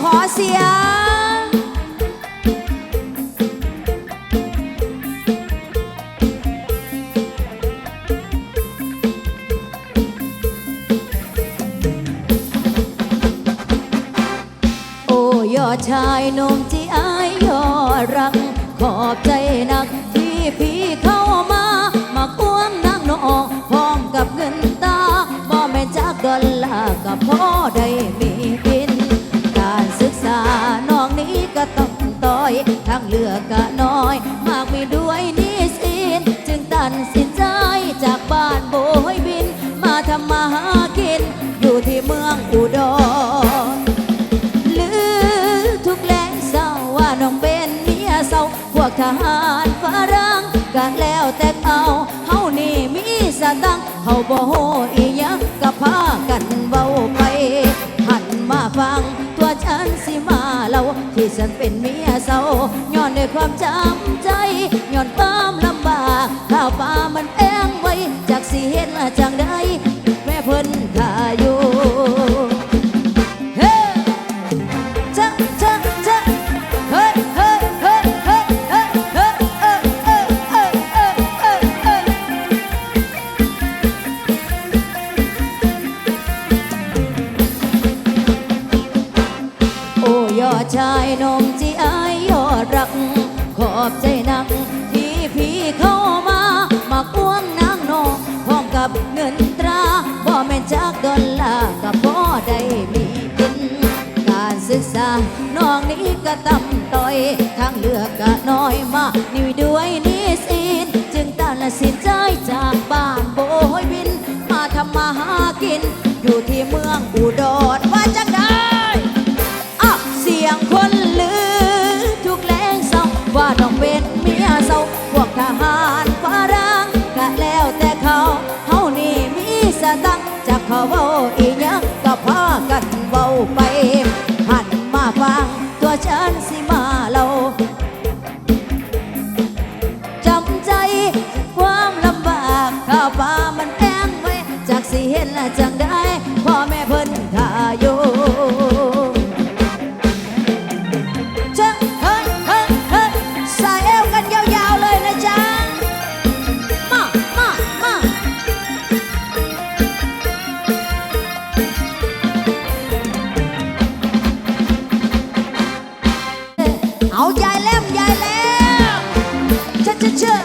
ขอเสียง โอ้ยอดชายหนุ่มที่อายยอดรัก ขอบใจนักที่พี่เข้ามา มาควงนางนองพร้อมกับเงินตาบ่แม่นจากดอลลาร์กับพ่อางเลือกก็น้อย มากมีด้วยนี้สิน จึงตัดสินใจจากบ้านโบยบิน มาทำมาหากิน อยู่ที่เมืองอุดรลือทุกแรงเศร้าว่าน้องเป็นเมียเศร้าพวกทหารฝรั่งกันแล้วแต่เอาเฮานี่มีสตังเฮาบ่โหอียังก็พากันเว้าไป หันมาฟัง ตัวฉันสิมาเล่าที่ฉันเป็นเมีย เศร้าย้อนด้วยความจำใจย้อนความลำบากข้าวปลามัน อบใจนัก ที่พี่เข้ามามาควงนางนองพร้อมกับเงินตราบ่แม่นจากดอลลาร์กับพ่อได้มีกิน การศึกษาน้องนี้ก็ต่ำต้อยทางเลือกก็น้อยมากนี่ด้วยนี้สินจึงตัดสินใจจากบ้านโบยบิน มาทำมาหากิน อยู่ที่เมืองอุดร เขาเว้าอีหยังก็พากันเว้าไป หันมาฟังตัวฉันสิมาเล่าจำใจความลำบากข้าวปลามันแพงไว้จากสิเห็นและจังได้พ่อแม่เพิ่ เอายายแลมยายแลมเชื่อเชื่อเชื่อ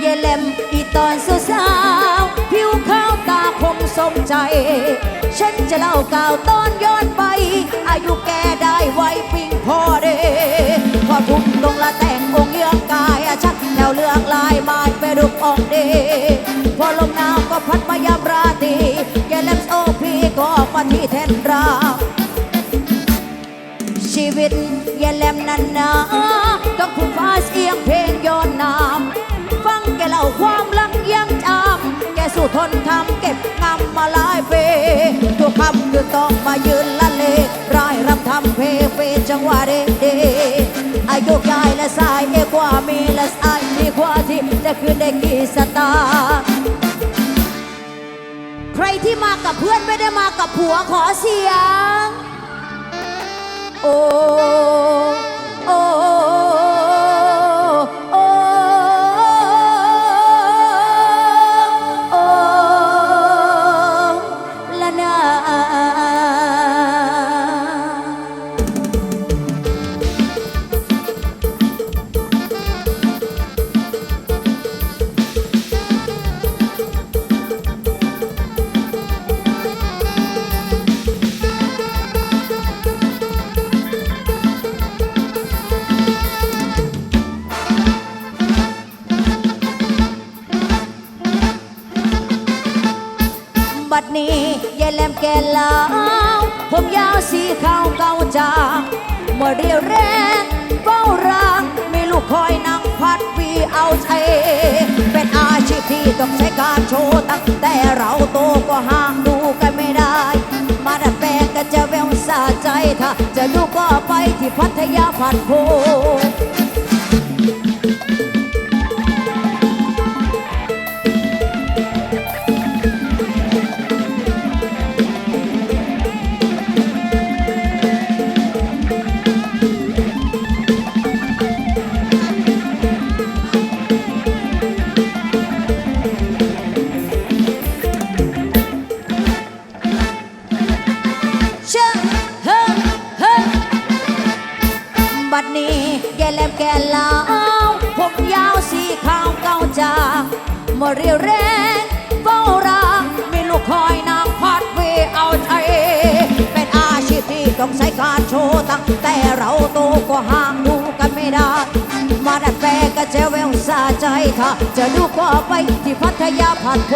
เยายแลมอีตอนสาวผิวขาวตาคมสมใจ ฉันจะเล่าก่าวตอนย้อนไป อายุแกได้ไวปิงพอเดพอทุ่มตรงละแต่งองค์เยืองกายอาชักแถวเลืองลายไม้ไปรุกออกเดพอลมหนาวก็พัดมายามราตรีแกเล็บโอพีก็ออกมาที่แทนราชีวิตอย่าแหลมนันนาต้องพึ่งฟ้าเสียงเพลงย้อนน้ำฟังแกเล่าความลังยัง สู้ทนทำเก็บงำมาหลายเปีทุกคำคือต้องมายืนละเลรายรำทำเพเปจังหวะเด็กๆอายุกายและสายเอกว่ามีและสายมีกว่าที่จะคืนได้กี่สตาใครที่มากับเพื่อนไม่ได้มากับผัวขอเสียง โอ้โอ้ แหลมแก่ลาวผมยาวสีขาวเก่าจางเมื่อเรียวแรงเฝ้ารางมีลูกคอยนั่งพัดวีเอาใจ เป็นอาชีพที่ต้องใช้การโชว์ตั้งแต่เราโตก็ห่างดูกันไม่ได้ มาดัดแปลงก็จะเวลสะใจถ้าจะดูก็ไปที่พัทยาพันโพ แกแลมแกลาวผมยาวสีขาวเก้าจากมเรียวแรงเฝ้ารักมีลูกคอยนางพัดเวเอาใจ เป็นอาชีพที่ต้องใช้การโชว์ตั้งแต่เราโตก็ห่างดูกันไม่ได้ มาดัดแปลงก็จะแววสะใจถ้าจะดูก็ไปที่พัทยาพันโพ